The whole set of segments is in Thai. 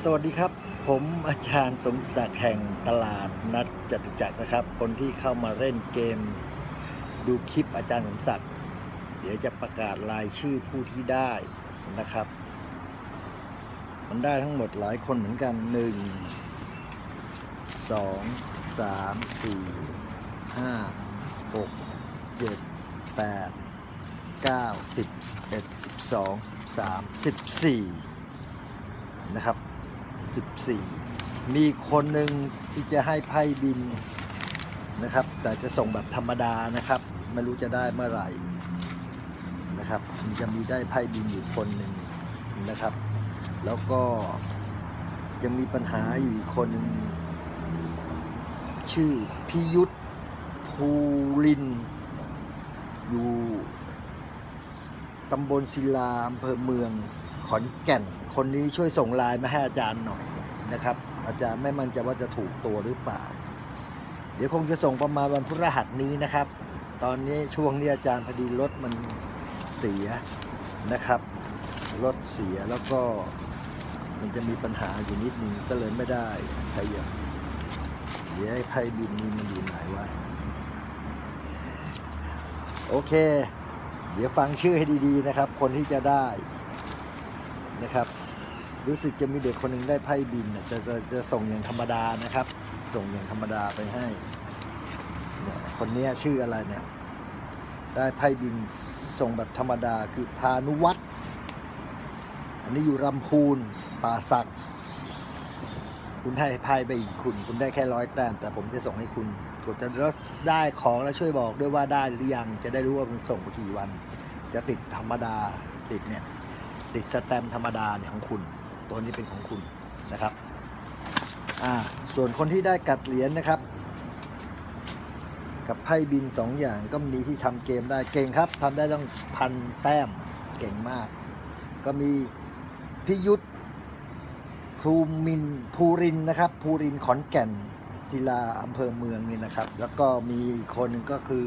สวัสดีครับ ผมอาจารย์สมศักดิ์แห่งตลาดนัดจตุจักรนะครับ คนที่เข้ามาเล่นเกม ดูคลิปอาจารย์สมศักดิ์เดี๋ยวจะประกาศรายชื่อผู้ที่ได้นะครับ มันได้ทั้งหมดหลายคนเหมือนกันหนึ่งสองสามสี่ห้าหกเจ็ดแปดเก้าสิบสิบเอ็ดสิบสองสิบสามสิบสี่ นะครับ14มีคนหนึ่งที่จะให้ไพ่บินนะครับ แต่จะส่งแบบธรรมดานะครับ ไม่รู้จะได้เมื่อไหร่นะครับ มันจะมีได้ไพ่บินอยู่คนหนึ่งนะครับ แล้วก็ยังมีปัญหาอยู่อีกคนหนึ่งชื่อพิยุทธภูริน อยู่ตำบลศิลาอำเภอเมือง ขอนแก่น คนนี้ช่วยส่งไลน์มาให้อาจารย์หน่อยนะครับ อาจารย์ไม่มั่นใจว่าจะถูกตัวหรือเปล่า เดี๋ยวคงจะส่งประมาณวันพฤหัสนี้นะครับ ตอนนี้ช่วงนี้อาจารย์พอดีรถมันเสียนะครับ รถเสียแล้วก็มันจะมีปัญหาอยู่นิดนึงก็เลยไม่ได้ขยับเดี๋ยวไอ้ไพ่บินนี้มันอยู่ไหนวะโอเค เดี๋ยวฟังชื่อให้ดีๆนะครับ คนที่จะได้ นะครับ รู้สึกจะมีเด็กคนหนึ่งได้ไพ่บินจะจะจะส่งอย่างธรรมดานะครับ ส่งอย่างธรรมดาไปให้เนี่ยคนนี้ชื่ออะไรเนี่ย ได้ไพ่บินส่งแบบธรรมดาคือพานุวัตรอันนี้อยู่ลำพูนป่าสัก คุณให้ไพ่ไปอีกคุณ คุณได้แค่ร้อยแต้มแต่ผมจะส่งให้คุณกดจะได้ของแล้วช่วยบอกด้วยว่าได้หรือยังจะได้รู้ว่ามันส่งไปกี่วัน จะติดธรรมดาติดเนี่ย ติดสแตมธรรมดาเนี่ยของคุณ ตัวนี้เป็นของคุณนะครับอ่าส่วนคนที่ได้กัดเหรียญนะครับ กับไพ่บินสองอย่างก็มีที่ทำเกมได้เก่งครับทำได้ต้องพันแต้มเก่งมาก ก็มีพิยุทธภูมินภูรินนะครับภูรินขอนแก่นศิลาอำเภอเมืองนี่นะครับ แล้วก็มีคนหนึ่งก็คือ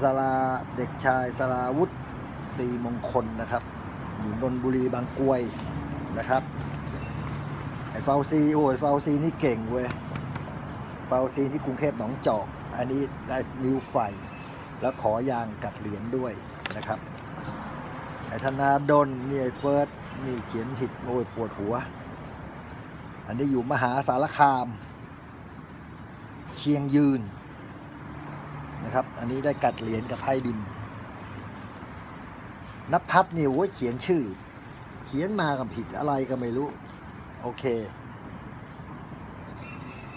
สลาเด็กชายสลาวุฒิ ตรีมงคลนะครับ อยู่นนบุรีบางกวยนะครับ ไอ้เฟาซีโอ้ยเฟาซีนี่เก่งเว้ยเฟาซีที่กรุงเทพหนองจอก อันนี้ได้นิ้วไฟ แล้วขอยางกัดเหรียญด้วยนะครับ ไอ้ธนาดลนี่ไอ้เฟิร์สนี่เขียนผิดโอ้ยปวดหัว อันนี้อยู่มหาสารคาม เชียงยืนนะครับ อันนี้ได้กัดเหรียญกับไพ่บิน นภัทรนี่โอ้เขียนชื่อ เขียนมากับผิดอะไรก็ไม่รู้ โอเค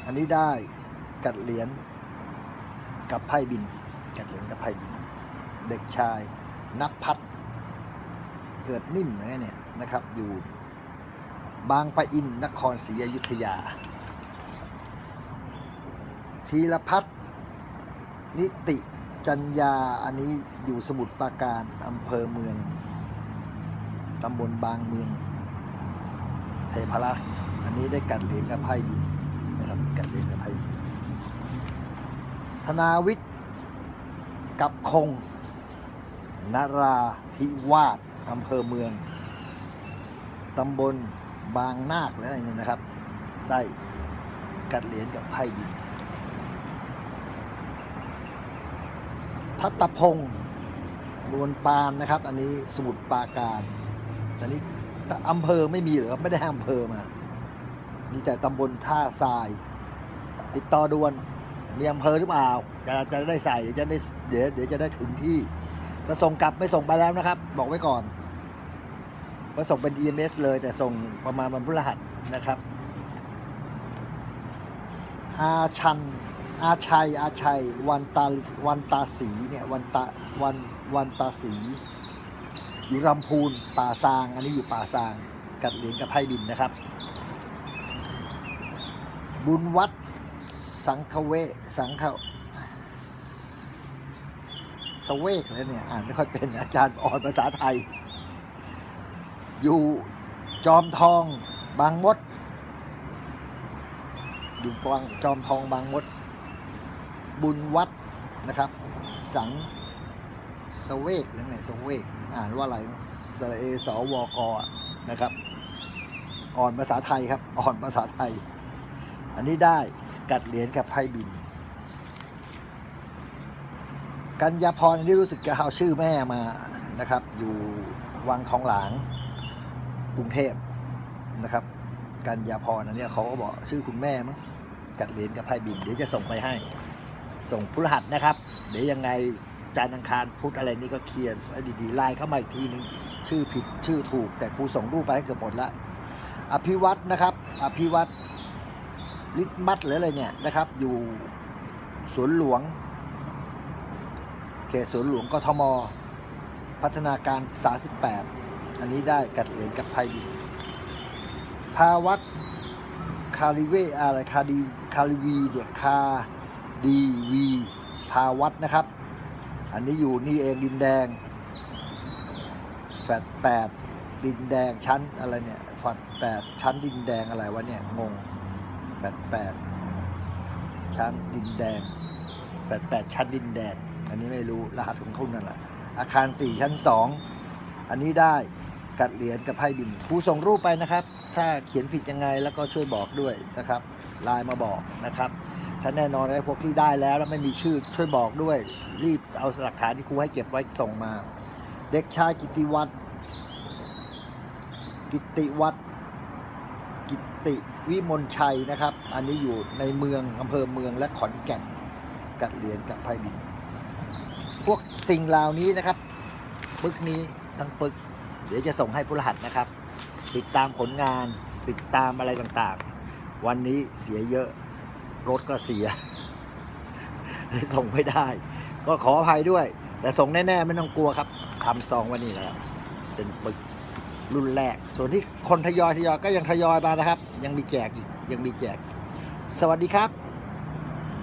อันนี้ได้กัดเหรียญกับไพ่บิน กัดเหรียญกับไพ่บิน เด็กชายนภัทรเกิดนิ่มนะเนี่ยนะครับ อยู่บางปะอินนครศรีอยุธยา ธีรพัฒน์นิติ จัญญาอันนี้อยู่สมุทรปราการอำเภอเมืองตำบลบางเมืองเทพรักษ์อันนี้ได้กัดเหรียญกับไพ่บินนะครับกัดเหรียญกับไพ่บินธนาวิทย์กับคงนาราธิวาสอำเภอเมืองตำบลบางนาคและอะไรเนี่ยนะครับ ได้กัดเหรียญกับไพ่บิน ทัตตพงศ์นวลปานนะครับ อันนี้สมุทรปราการอันนี้อำเภอไม่มีหรอครับไม่ได้ให้อำเภอมา มีแต่ตำบลท่าทราย ติดต่อด่วนมีอำเภอหรือเปล่าจะจะได้ใส่เดี๋ยวจะไม่เดี๋ยวเดี๋ยวจะได้ถึงที่จะส่งกลับไม่ส่งไปแล้วนะครับ บอกไว้ก่อนว่าส่งเป็น EMS เลยแต่ส่งประมาณวันพฤหัสนะครับอาชัน อาชัย อาชัย วันตาวันตาสีเนี่ย วันตาวันวันตาสี อยู่ลำพูน ป่าซาง อันนี้อยู่ป่าซาง กัดเหรียญกับไพ่บินนะครับ บุญวัด สังคเว สังฆสเวกแล้วเนี่ย อ่านไม่ค่อยเป็นอาจารย์อ่อนภาษาไทย อยู่จอมทองบางมด อยู่บางจอมทองบางมด บุญวัดนะครับ สังสเวกหรือไงสเวกอ่านว่าอะไรสระเอสวกอะนะครับ อ่อนภาษาไทยครับ อ่อนภาษาไทย อันนี้ได้กัดเหรียญกับไพ่บิน กัญญาพรอันนี้รู้สึกจะเอาชื่อแม่มานะครับ อยู่วังทองหลางกรุงเทพนะครับ กัญญาพรอันนี้เขาก็บอกชื่อคุณแม่มั้งกัดเหรียญกับไพ่บิน เดี๋ยวจะส่งไปให้ ส่งพฤหัสนะครับ เดี๋ยวยังไงจานอังคารพุธอะไรนี่ก็เคลียร์ดีๆไล่เข้ามาอีกทีนึง ชื่อผิดชื่อถูก แต่ครูส่งรูปไปให้เกือบหมดละอภิวัตนะครับ อภิวัตลิทมัดหรืออะไรเนี่ยนะครับ อยู่สวนหลวง เขตสวนหลวงกทม พัฒนาการ 38 อันนี้ได้กัดเหรียญกับไพบินภาวัตคาริเวอะไรคาดีคาริวีเนี่ยคา ดีวีภาวัตนะครับ อันนี้อยู่นี่เองดินแดง แฟดแปดดินแดงชั้นอะไรเนี่ยแฟดแปดชั้นดินแดงอะไรวะเนี่ยงงแฟดแปดชั้นดินแดงแฟดแปดชั้นดินแดง อันนี้ไม่รู้รหัสของคุณนั่นแหละอาคารสี่ชั้นสองอันนี้ได้กัดเหรียญกับไพ่บินครูส่งรูปไปนะครับ ถ้าเขียนผิดยังไงแล้วก็ช่วยบอกด้วยนะครับไลน์มาบอกนะครับ ถ้าแน่นอนไอ้พวกที่ได้แล้วแล้วไม่มีชื่อช่วยบอกด้วย รีบเอาหลักฐานที่ครูให้เก็บไว้ส่งมา เด็กชายกิติวัตรกิติวัตรกิติวิมลชัยนะครับ อันนี้อยู่ในเมืองอำเภอเมืองและขอนแก่นกัดเหรียญกับไพบิน พวกสิ่งเหล่านี้นะครับปึกนี้ทั้งปึก เดี๋ยวจะส่งให้ผู้รหัสนะครับ ติดตามผลงานติดตามอะไรต่างๆ วันนี้เสียเยอะ รถก็เสียเลยส่งไม่ได้ ก็ขออภัยด้วย แต่ส่งแน่ๆไม่ต้องกลัวครับทำซองวันนี้แล้วเป็นปึกรุ่นแรก ส่วนที่คนทยอยทยอยก็ยังทยอยมานะครับ ยังมีแจกอีกยังมีแจก สวัสดีครับ